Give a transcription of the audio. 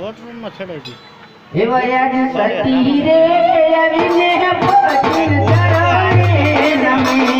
વોટરૂમમાં છડાઈ ગઈ એવા સતી રે આવીને પતિન સરાણે નમે